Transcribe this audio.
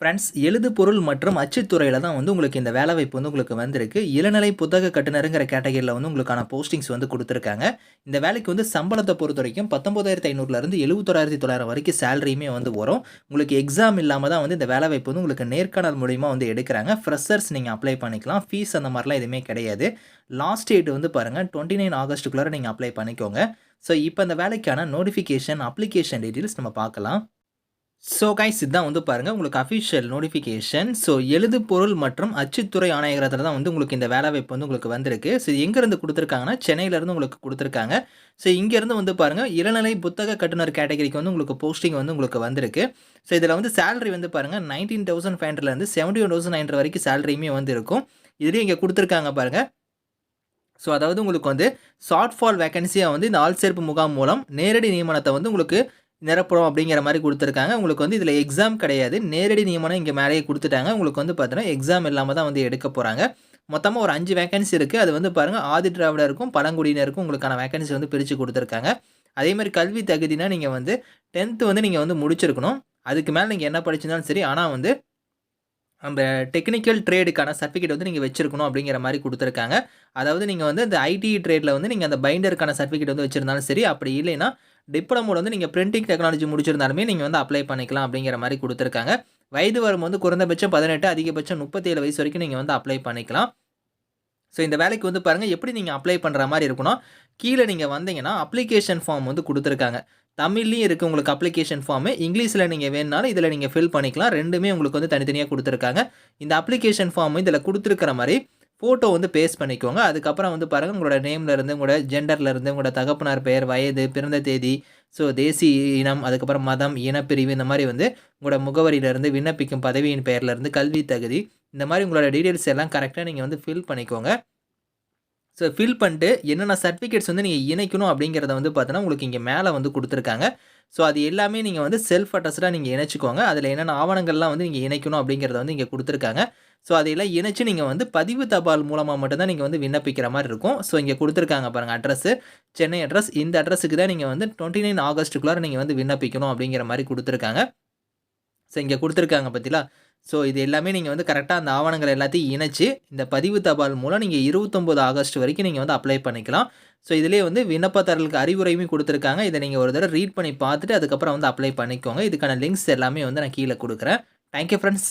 Friends எழுது பொருள் மற்றும் அச்சுத்துறையில் தான் வந்து உங்களுக்கு இந்த வேலைவாய்ப்பு வந்து உங்களுக்கு வந்திருக்கு. இளநிலை புத்தக கட்டுநருங்கிற கேட்டகரியில் வந்து உங்களுக்கான போஸ்டிங்ஸ் வந்து கொடுத்துருக்காங்க. இந்த வேலைக்கு வந்து சம்பளத்தை பொறுத்த வரைக்கும் பத்தொம்பதாயிரத்தி ஐநூறுலேருந்து எழுபத்தொராயிரத்தி தொள்ளாயிரம் வரைக்கும் சேலரியுமே வந்து வரும். உங்களுக்கு எக்ஸாம் இல்லாமல் தான் வந்து இந்த வேலைவாய்ப்பு வந்து உங்களுக்கு நேர்காணல் மூலிமா வந்து எடுக்கிறாங்க. ஃப்ரெஷர்ஸ் நீங்கள் அப்ளை பண்ணிக்கலாம். ஃபீஸ் அந்த மாதிரிலாம் எதுவுமே கிடையாது. லாஸ்ட் டேட் வந்து பாருங்கள் டுவெண்ட்டி நைன் ஆகஸ்ட்டுக்குள்ளார நீங்கள் அப்ளை பண்ணிக்கோங்க. ஸோ இப்போ அந்த வேலைக்கான நோட்டிஃபிகேஷன் அப்ளிகேஷன் டீட்டெயில்ஸ் நம்ம பார்க்கலாம். ஸோ கைஸ் இதுதான் வந்து பாருங்கள் உங்களுக்கு அஃபிஷியல் நோட்டிஃபிகேஷன் ஸோ எழுது பொருள் மற்றும் அச்சுத்துறை ஆணையரத்தில் தான் வந்து உங்களுக்கு இந்த வேலைவாய்ப்பு வந்து உங்களுக்கு வந்திருக்கு. ஸோ எங்கேருந்து கொடுத்துருக்காங்கன்னா சென்னையிலேருந்து உங்களுக்கு கொடுத்துருக்காங்க. ஸோ இங்கேருந்து வந்து பாருங்கள் இளநிலை புத்தக கட்டுனர் கேட்டகரிக்கு வந்து உங்களுக்கு போஸ்டிங் வந்து உங்களுக்கு வந்திருக்கு. ஸோ இதில் வந்து சேலரி வந்து பாருங்கள் நைன்டீன் தௌசண்ட் ஃபைவ் ஹண்ட்ரட்லேருந்து செவன்டி ஒன் தௌசண்ட் நைன் வரைக்கும் சேலரியுமே வந்து இருக்கும். இதுலேயும் இங்கே கொடுத்துருக்காங்க பாருங்கள் ஸோ அதாவது உங்களுக்கு வந்து ஷார்ட் ஃபால் வேகன்சியாக வந்து இந்த ஆள் சேர்ப்பு முகாம் மூலம் நேரடி நியமனத்தை வந்து உங்களுக்கு நிரப்புறோம் அப்படிங்கிற மாதிரி கொடுத்துருக்காங்க. உங்களுக்கு வந்து இதில் எக்ஸாம் கிடையாது. நேரடி நியமனம் இங்கே மேலேயே கொடுத்துட்டாங்க. உங்களுக்கு வந்து பார்த்தீங்கன்னா எக்ஸாம் இல்லாமல் தான் வந்து எடுக்க போகிறாங்க மொத்தமாக ஒரு அஞ்சு வேகன்சி இருக்குது அது வந்து பாருங்கள் ஆதி திராவிடருக்கும் பழங்குடியினருக்கும் உங்களுக்கான வேகன்சி வந்து பிரித்து கொடுத்துருக்காங்க. அதே மாதிரி கல்வி தகுதினா நீங்கள் வந்து டென்த்து வந்து நீங்கள் வந்து முடிச்சிருக்கணும். அதுக்கு மேலே நீங்கள் என்ன படிச்சிருந்தாலும் சரி ஆனால் வந்து அந்த டெக்னிக்கல் ட்ரேடுக்கான சர்டிஃபிகேட் வந்து நீங்கள் வச்சிருக்கணும் அப்படிங்கிற மாதிரி கொடுத்துருக்காங்க. அதாவது நீங்கள் வந்து இந்த ஐடி ட்ரேடில் வந்து நீங்கள் அந்த பைண்டருக்கான சர்டிஃபிகேட் வந்து வச்சுருந்தாலும் சரி அப்படி இல்லைன்னா டிப்ளமோட வந்து நீங்கள் பிரிண்டிங் டெக்னாலஜி முடிச்சிருந்தாலுமே நீங்கள் வந்து அப்ளை பண்ணிக்கலாம் அப்படிங்கிற மாதிரி கொடுத்துருக்காங்க. வயது வரும் வந்து குறைந்தபட்சம் பதினெட்டு அதிகபட்சம் முப்பத்தேழு வயசு வரைக்கும் நீங்கள் வந்து அப்ளை பண்ணிக்கலாம். ஸோ இந்த வேலைக்கு வந்து பாருங்கள் எப்படி நீங்கள் அப்ளை பண்ணுற மாதிரி இருக்கணும். கீழே நீங்கள் வந்தீங்கன்னா அப்ளிகேஷன் ஃபார்ம் வந்து கொடுத்துருக்காங்க. தமிழ்லேயும் இருக்குது உங்களுக்கு அப்ளிகேஷன் ஃபார்மு இங்கிலீஷில் நீங்கள் வேணுனாலும் இதில் நீங்கள் ஃபில் பண்ணிக்கலாம். ரெண்டுமே உங்களுக்கு வந்து தனித்தனியாக கொடுத்துருக்காங்க. இந்த அப்ளிகேஷன் ஃபார்ம் இதில் கொடுத்துருக்கிற மாதிரி ஃபோட்டோ வந்து பேஸ்ட் பண்ணிக்கோங்க. அதுக்கப்புறம் வந்து பாருங்கள் உங்களோட நேம்லேருந்து உங்களோட ஜெண்டர்லேருந்து உங்களோட தகப்பனார் பெயர் வயது பிறந்த தேதி ஸோ தேசிய இனம் அதுக்கப்புறம் மதம் இனப்பிரிவு இந்த மாதிரி வந்து உங்களோட முகவரியிலேருந்து விண்ணப்பிக்கும் பதவியின் பெயர்லேருந்து கல்வி தகுதி இந்த மாதிரி உங்களோட டீட்டெயில்ஸ் எல்லாம் கரெக்டாக நீங்கள் வந்து ஃபில் பண்ணிக்கோங்க. ஸோ ஃபில் பண்ணிட்டு என்னென்ன சர்டிஃபிகேட்ஸ் வந்து நீங்கள் இணைக்கணும் அப்படிங்கிறத வந்து பார்த்தோன்னா உங்களுக்கு இங்கே மேலே வந்து கொடுத்துருக்காங்க. ஸோ அது எல்லாமே நீங்கள் வந்து செல்ஃப் அட்ரஸ்டாக நீங்கள் இணைச்சிக்கோங்க. அதில் என்னென்ன ஆவணங்கள்லாம் வந்து நீங்கள் இணைக்கணும் அப்படிங்கிறத வந்து இங்கே கொடுத்துருக்காங்க. ஸோ அதையெல்லாம் இணைச்சு நீங்கள் வந்து பதிவு தபால் மூலமாக மட்டும்தான் நீங்கள் வந்து விண்ணப்பிக்கிற மாதிரி இருக்கும். ஸோ இங்கே கொடுத்துருக்காங்க பாருங்கள் அட்ரஸ் சென்னை அட்ரஸ் இந்த அட்ரஸுக்கு தான் நீங்கள் வந்து டுவெண்ட்டி நைன் ஆகஸ்ட்டுக்குள்ளார நீங்கள் வந்து விண்ணப்பிக்கணும் அப்படிங்கிற மாதிரி கொடுத்துருக்காங்க. ஸோ இங்கே கொடுத்துருக்காங்க பார்த்தீங்களா ஸோ இது எல்லாமே நீங்கள் வந்து கரெக்டாக அந்த ஆவணங்கள் எல்லாத்தையும் இணைச்சி இந்த பதிவு தபால் மூலம் நீங்கள் இருபத்தொம்போது ஆகஸ்ட் வரைக்கும் நீங்கள் வந்து அப்ளை பண்ணிக்கலாம். ஸோ இதிலே வந்து விண்ணப்பதாரர்களுக்கு அறிவுரையுமே கொடுத்துருக்காங்க. இதை நீங்கள் ஒரு தடவை ரீட் பண்ணி பார்த்துட்டு அதுக்கப்புறம் வந்து அப்ளை பண்ணிக்கோங்க. இதுக்கான லிங்க்ஸ் எல்லாமே வந்து நான் கீழே கொடுக்குறேன். Thank you friends